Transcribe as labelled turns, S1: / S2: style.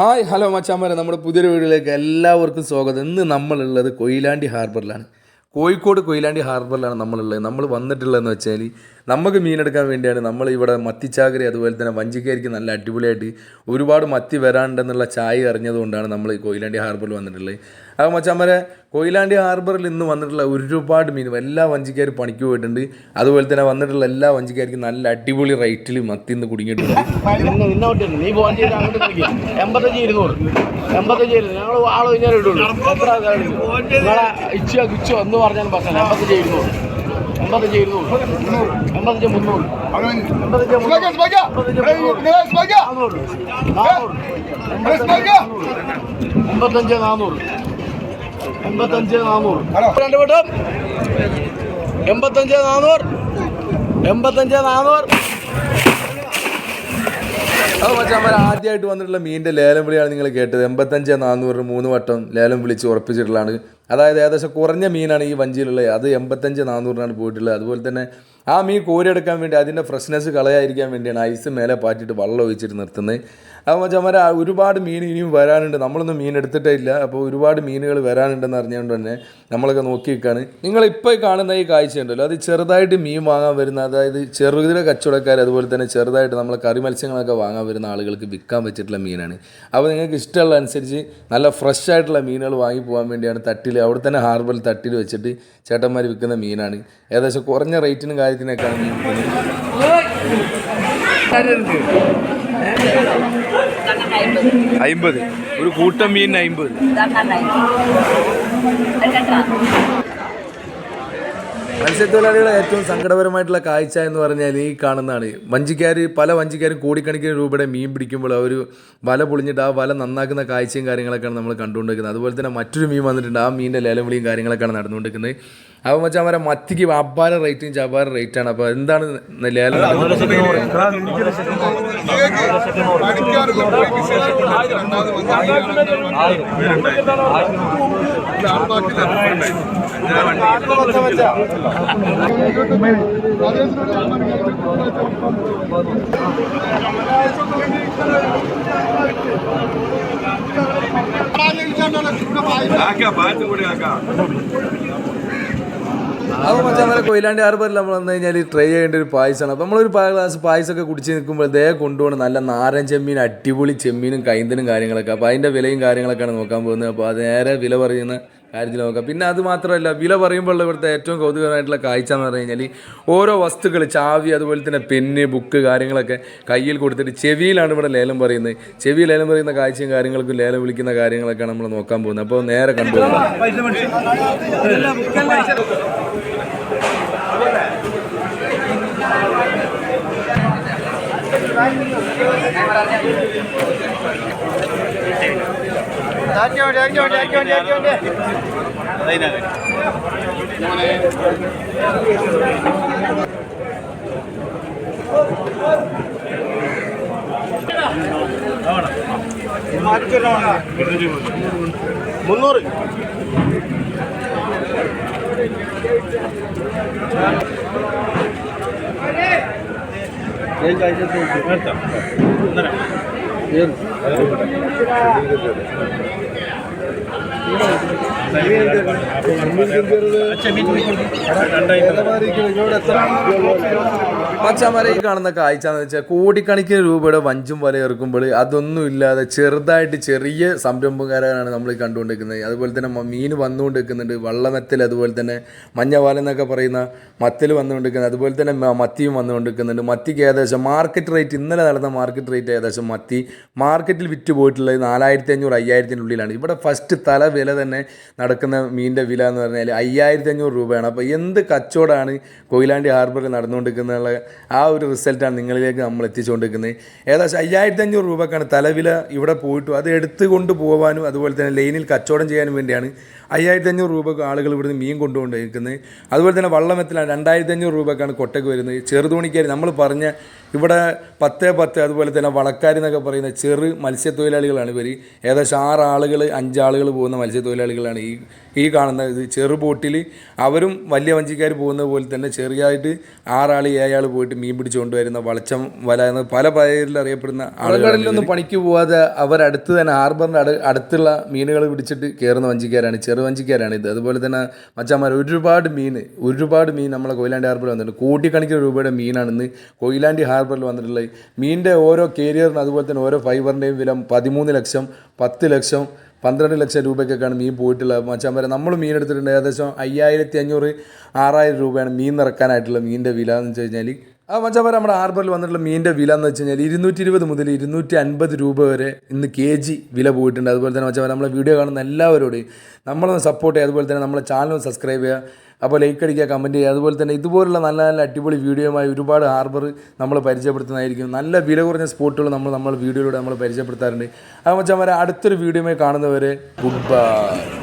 S1: Hi hello മച്ചാമാരെ നമ്മുടെ പുതിയൊരു വീഡിയോയിലേക്ക് എല്ലാവർക്കും സ്വാഗതം ഇന്ന് നമ്മളുള്ളത് കൊയിലാണ്ടി ഹാർബറിലാണ് കോഴിക്കോട് കൊയിലാണ്ടി ഹാർബറിലാണ് നമ്മളുള്ളത് നമ്മൾ വന്നിട്ടുള്ളതെന്ന് വെച്ചാൽ നമുക്ക് മീനെടുക്കാൻ വേണ്ടിയാണ് നമ്മൾ ഇവിടെ മത്തിച്ചാകരി അതുപോലെ തന്നെ വഞ്ചിക്കരിക്ക് നല്ല അടിപൊളിയായിട്ട് ഒരുപാട് മത്തി വരാണ്ടെന്നുള്ള ചായ അറിഞ്ഞതുകൊണ്ടാണ് നമ്മൾ ഈ കൊയിലാണ്ടി ഹാർബറിൽ വന്നിട്ടുള്ളത് അപ്പോൾ മച്ചാമ്മരെ കൊയിലാണ്ടി ഹാർബറിൽ ഇന്ന് വന്നിട്ടുള്ള ഒരുപാട് മീൻ എല്ലാ വഞ്ചിക്കാരും പണിക്ക് പോയിട്ടുണ്ട് അതുപോലെ തന്നെ വന്നിട്ടുള്ള എല്ലാ വഞ്ചിക്കാർക്കും നല്ല അടിപൊളി റേറ്റിൽ മത്തി ഇന്ന് കുടുങ്ങിയിട്ടുണ്ട്
S2: എൺപത്തഞ്ച് ഇരുന്നൂറ് എൺപത്തഞ്ച് ഇരുന്നൂറ് ഞങ്ങൾ ആളോ ഇങ്ങനെ ഇട്ടുള്ളൂ എത്ര ആൾക്കാരുണ്ട് എന്ന് പറഞ്ഞാൽ പറഞ്ഞാൽ എൺപത്തഞ്ച് ഇരുന്നൂറ് എൺപത്തഞ്ച് ഇരുന്നൂറ് എൺപത്തഞ്ച് മുന്നൂറ് രണ്ട് വട്ടം എൺപത്തഞ്ച് നാനൂറ് എൺപത്തഞ്ച് നാനൂറ്
S1: അപ്പോൾ പക്ഷേ നമ്മൾ ആദ്യമായിട്ട് വന്നിട്ടുള്ള മീനിൻ്റെ ലേലം വിളിയാണ് നിങ്ങൾ കേട്ടത് എൺപത്തഞ്ച് നാനൂറ് മൂന്ന് വട്ടം ലേലം വിളിച്ച് ഉറപ്പിച്ചിട്ടുള്ളതാണ് അതായത് ഏകദേശം കുറഞ്ഞ മീനാണ് ഈ വഞ്ചിയിലുള്ളത് അത് എൺപത്തഞ്ച് നാനൂറിനാണ് പോയിട്ടുള്ളത് അതുപോലെ തന്നെ ആ മീൻ കോരിയെടുക്കാൻ വേണ്ടി അതിൻ്റെ ഫ്രഷ്നെസ് കളയായിരിക്കാൻ വേണ്ടിയാണ് ഐസ് മേലെ പാറ്റിയിട്ട് വെള്ളം ഒഴിച്ചിട്ട് നിർത്തുന്നത് അപ്പോൾ ചമര ഒരുപാട് മീൻ ഇനിയും വരാനുണ്ട് നമ്മളൊന്നും മീൻ എടുത്തിട്ടേ ഇല്ല അപ്പോൾ ഒരുപാട് മീനുകൾ വരാനുണ്ടെന്ന് അറിഞ്ഞുകൊണ്ട് തന്നെ നമ്മളൊക്കെ നോക്കി നിങ്ങൾ നിങ്ങളിപ്പോൾ കാണുന്ന ഈ കാഴ്ച ഉണ്ടല്ലോ അത് ചെറുതായിട്ട് മീൻ വാങ്ങാൻ വരുന്ന അതായത് ചെറുകിട കച്ചവടക്കാർ അതുപോലെ തന്നെ ചെറുതായിട്ട് നമ്മൾ കറി മത്സ്യങ്ങളൊക്കെ വാങ്ങാൻ വരുന്ന ആളുകൾക്ക് വിൽക്കാൻ പറ്റിയിട്ടുള്ള മീനാണ് അപ്പോൾ നിങ്ങൾക്ക് ഇഷ്ടമുള്ള അനുസരിച്ച് നല്ല ഫ്രഷ് ആയിട്ടുള്ള മീനുകൾ വാങ്ങി പോകാൻ വേണ്ടിയാണ് തട്ടിൽ അവിടെ തന്നെ ഹാർബൽ തട്ടിൽ വെച്ചിട്ട് ചേട്ടന്മാർ വിൽക്കുന്ന മീനാണ് ഏകദേശം കുറഞ്ഞ റേറ്റിനും കാര്യത്തിനൊക്കെയാണ് മീൻ അമ്പത് ഒരു കൂട്ടം മീനിന് അമ്പത് മത്സ്യത്തൊഴിലാളികളെ ഏറ്റവും സങ്കടപരമായിട്ടുള്ള കാഴ്ച എന്ന് പറഞ്ഞാൽ ഈ കാണുന്നതാണ് വഞ്ചിക്കാർ പല വഞ്ചിക്കാരും കോടിക്കണക്കിന് രൂപയുടെ മീൻ പിടിക്കുമ്പോൾ അവർ വല പൊളിഞ്ഞിട്ട് ആ വല നന്നാക്കുന്ന കാഴ്ചയും കാര്യങ്ങളൊക്കെയാണ് നമ്മൾ കണ്ടുകൊണ്ടിരിക്കുന്നത് അതുപോലെ തന്നെ മറ്റൊരു മീൻ വന്നിട്ടുണ്ട് ആ മീനിൻ്റെ ലേലവിളിയും കാര്യങ്ങളൊക്കെയാണ് നടന്നുകൊണ്ടിരിക്കുന്നത് അപ്പോൾ വെച്ചാൽ അവരെ മത്തിക്ക് അപാര റേറ്റും ചപാര റേറ്റാണ് അപ്പോൾ എന്താണ് ലേലം ആക്കാ ബാത്ത് കൂടെ ആക്കാം അപ്പോൾ മച്ചാൻ കൊയിലാണ്ടി ആർബറിൽ നമ്മൾ വന്നു കഴിഞ്ഞാൽ ട്രൈ ചെയ്യേണ്ട ഒരു പായസമാണ് അപ്പോൾ നമ്മളൊരു ഗ്ലാസ് പായസമൊക്കെ കുടിച്ച് നിൽക്കുമ്പോൾ ദേ കൊണ്ടുപോകണം നല്ല നാരൻ ചെമ്മീൻ അടിപൊളി ചെമ്മീനും കൈന്തനും കാര്യങ്ങളൊക്കെ അപ്പോൾ അതിൻ്റെ വിലയും കാര്യങ്ങളൊക്കെയാണ് നോക്കാൻ പോകുന്നത് അപ്പോൾ അത് നേരെ വില പറയുന്ന കാര്യത്തിൽ നോക്കാം പിന്നെ അത് മാത്രമല്ല വില പറയുമ്പോൾ ഇവിടുത്തെ ഏറ്റവും കൗതുകമായിട്ടുള്ള കാഴ്ച എന്ന് പറഞ്ഞു കഴിഞ്ഞാൽ ഓരോ വസ്തുക്കൾ ചാവി അതുപോലെ തന്നെ പെന്ന് ബുക്ക് കാര്യങ്ങളൊക്കെ കയ്യിൽ കൊടുത്തിട്ട് ചെവിയിലാണ് ഇവിടെ ലേലം പറയുന്നത് ചെവി ലേലം പറയുന്ന കാഴ്ചയും കാര്യങ്ങൾക്കും ലേലം വിളിക്കുന്ന കാര്യങ്ങളൊക്കെ നമ്മൾ നോക്കാൻ പോകുന്നത് അപ്പോൾ നേരെ കണ്ടുപോകാം മുന്നൂറ് Thank you. ఏం కాదు പച്ചമരയിൽ കാണുന്ന കാഴ്ച എന്ന് വെച്ചാൽ കോടിക്കണക്കിന് രൂപയുടെ വഞ്ചും വല ഇറക്കുമ്പോൾ അതൊന്നും ഇല്ലാതെ ചെറുതായിട്ട് ചെറിയ സംരംഭകാരാണ് നമ്മൾ കണ്ടുകൊണ്ടിരിക്കുന്നത് അതുപോലെ തന്നെ മീൻ വന്നുകൊണ്ടിരിക്കുന്നുണ്ട് വള്ളമെത്തൽ അതുപോലെ തന്നെ മഞ്ഞവാല എന്നൊക്കെ പറയുന്ന മത്തിൽ വന്നുകൊണ്ടിരിക്കുന്നത് അതുപോലെ തന്നെ മത്തിയും വന്നുകൊണ്ടിരിക്കുന്നുണ്ട് മത്തിക്ക് ഏകദേശം മാർക്കറ്റ് റേറ്റ് ഇന്നലെ നടന്ന മാർക്കറ്റ് റേറ്റ് ഏകദേശം മത്തി മാർക്കറ്റിൽ വിറ്റ് പോയിട്ടുള്ളത് നാലായിരത്തി അഞ്ഞൂറ് അയ്യായിരത്തിനുള്ളിലാണ് ഇവിടെ ഫസ്റ്റ് തല വില തന്നെ നടക്കുന്ന മീനിൻ്റെ വില എന്ന് പറഞ്ഞാൽ അയ്യായിരത്തി അഞ്ഞൂറ് രൂപയാണ് അപ്പോൾ എന്ത് കച്ചവടമാണ് കൊയിലാണ്ടി ഹാർബറിൽ നടന്നുകൊണ്ടിരിക്കുന്ന ആ ഒരു റിസൾട്ടാണ് നിങ്ങളിലേക്ക് നമ്മൾ എത്തിച്ചുകൊണ്ടിരിക്കുന്നത് ഏകദേശം അയ്യായിരത്തി അഞ്ഞൂറ് രൂപക്കാണ് തലവില ഇവിടെ പോയിട്ടും അത് എടുത്തുകൊണ്ട് പോകാനും അതുപോലെ തന്നെ ലൈനിൽ കച്ചവടം ചെയ്യാനും വേണ്ടിയാണ് അയ്യായിരത്തി അഞ്ഞൂറ് രൂപ ആളുകൾ ഇവിടുന്ന് മീൻ കൊണ്ടുകൊണ്ടിരിക്കുന്നത് അതുപോലെ തന്നെ വള്ളമെത്തിലാണ് രണ്ടായിരത്തി അഞ്ഞൂറ് രൂപക്കാണ് കൊട്ടയ്ക്ക് വരുന്നത് ചെറുതോണിക്കാർ നമ്മൾ പറഞ്ഞ ഇവിടെ പത്ത് പത്ത് അതുപോലെ തന്നെ വളക്കാരി എന്നൊക്കെ പറയുന്ന ചെറു മത്സ്യത്തൊഴിലാളികളാണ് ഇവർ ഏകദേശം ആറ് ആളുകൾ അഞ്ചാളുകൾ പോകുന്ന മത്സ്യത്തൊഴിലാളികളാണ് ഈ ഈ കാണുന്ന ഇത് ചെറു ബോട്ടിൽ അവരും വലിയ വഞ്ചിക്കാർ പോകുന്നത് പോലെ തന്നെ ചെറിയതായിട്ട് ആറാൾ ഏഴാൾ പോയിട്ട് മീൻ പിടിച്ചു കൊണ്ടുവരുന്ന വളച്ചം വല എന്ന് പല പേരിൽ അറിയപ്പെടുന്ന ആളുകളിലൊന്നും പണിക്ക് പോവാതെ അവരടുത്ത് തന്നെ ഹാർബറിൻ്റെ അടുത്തുള്ള മീനുകൾ പിടിച്ചിട്ട് കയറുന്ന വഞ്ചിക്കാരാണ് ചെറു ഒരു വഞ്ചിക്കാരാണ് ഇത് അതുപോലെ തന്നെ മച്ചാമാർ ഒരുപാട് മീൻ ഒരുപാട് മീൻ നമ്മളെ കൊയിലാണ്ടി ഹാർബറിൽ വന്നിട്ടുണ്ട് കോടിക്കണക്കിന് രൂപയുടെ മീനാണ് ഇന്ന് കൊയിലാണ്ടി ഹാർബറിൽ വന്നിട്ടുള്ളത് മീനിൻ്റെ ഓരോ കേരിയറിനും അതുപോലെ തന്നെ ഓരോ ഫൈബറിൻ്റെയും വില പതിമൂന്ന് ലക്ഷം പത്ത് ലക്ഷം പന്ത്രണ്ട് ലക്ഷം രൂപയ്ക്കൊക്കെയാണ് മീൻ പോയിട്ടുള്ളത് മച്ചാൻ വരെ നമ്മൾ മീൻ എടുത്തിട്ടുണ്ട് ഏകദേശം അയ്യായിരത്തി അഞ്ഞൂറ് ആറായിരം രൂപയാണ് മീൻ നിറക്കാനായിട്ടുള്ള മീനിൻ്റെ വില എന്ന് വെച്ച് കഴിഞ്ഞാൽ മച്ചാമാർ നമ്മുടെ ഹാർബറിൽ വന്നിട്ടുള്ള മീനിൻ്റെ വില എന്ന് വെച്ച് കഴിഞ്ഞാൽ ഇരുന്നൂറ്റി ഇരുപത് മുതൽ ഇരുന്നൂറ്റി അൻപത് രൂപ വരെ ഇന്ന് കെ ജി വില പോയിട്ടുണ്ട് അതുപോലെ തന്നെ മച്ചാമാർ നമ്മളെ വീഡിയോ കാണുന്ന എല്ലാവരോടെയും നമ്മളൊന്ന് സപ്പോർട്ട് ചെയ്യുക അതുപോലെ തന്നെ നമ്മളെ ചാനൽ സബ്സ്ക്രൈബ് ചെയ്യുക അപ്പോൾ ലൈക്ക് അടിക്കുക കമൻറ്റ് ചെയ്യുക അതുപോലെ തന്നെ ഇതുപോലുള്ള നല്ല നല്ല അടിപൊളി വീഡിയോയുമായി ഒരുപാട് ഹാർബർ നമ്മൾ പരിചയപ്പെടുത്തുന്നതായിരിക്കും നല്ല വില കുറഞ്ഞ സ്പോട്ടുകൾ നമ്മൾ നമ്മൾ വീഡിയോയിലൂടെ നമ്മൾ പരിചയപ്പെടുത്താറുണ്ട് അത് മച്ചാമാർ അടുത്തൊരു വീഡിയോയുമായി കാണുന്നവരെ ഗുഡ് ബൈ